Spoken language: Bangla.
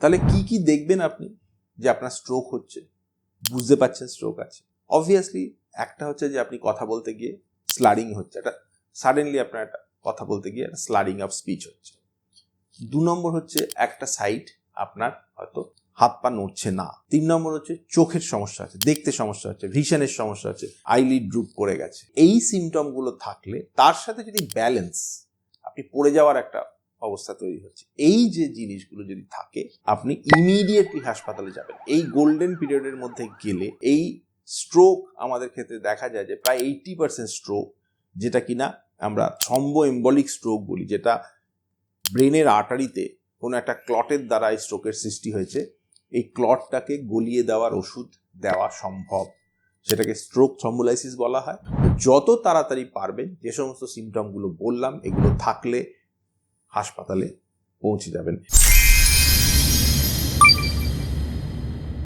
তাহলে কি কি দেখবেন আপনি যে আপনার স্ট্রোক হচ্ছে? বুঝতে পারছেন স্ট্রোক আছে। অবভিয়াসলি একটা হচ্ছে যে আপনি কথা বলতে গিয়ে স্লারিং হচ্ছে। একটা সাডেনলি আপনার একটা কথা বলতে গিয়ে একটা স্লারিং অফ স্পিচ হচ্ছে। দু নম্বর হচ্ছে একটা সাইড আপনার হয়তো হাত পা নড়ছে না। তিন নম্বর হচ্ছে চোখের সমস্যা আছে, দেখতে সমস্যা হচ্ছে ভিশনের সমস্যা আছে আইলিড ড্রুপ করে গেছে। এই সিমটমগুলো থাকলে তার সাথে যদি ব্যালেন্স আপনি পড়ে যাওয়ার একটা অবস্থা তৈরি হচ্ছে। এই যে জিনিসগুলো যদি থাকে, আপনি ইমিডিয়েটলি হাসপাতালে যাবেন। এই গোল্ডেন পিরিয়ডের মধ্যে গেলে এই স্ট্রোক আমাদের ক্ষেত্রে দেখা যায় যে প্রায় এইটি পার্সেন্ট স্ট্রোক যেটা কিনা আমরা থ্রম্বো এম্বলিক স্ট্রোক বলি, যেটা ব্রেনের আটারিতে কোনো একটা ক্লটের দ্বারা এই স্ট্রোকের সৃষ্টি হয়েছে। এই ক্লটটাকে গলিয়ে দেওয়ার ওষুধ দেওয়া সম্ভব। সেটাকে স্ট্রোক থ্রম্বোলাইসিস বলা হয়। যত তাড়াতাড়ি পারবেন, যে সমস্ত সিমটমগুলো বললাম, এগুলো থাকলে হাসপাতালে পৌঁছে যাবেন।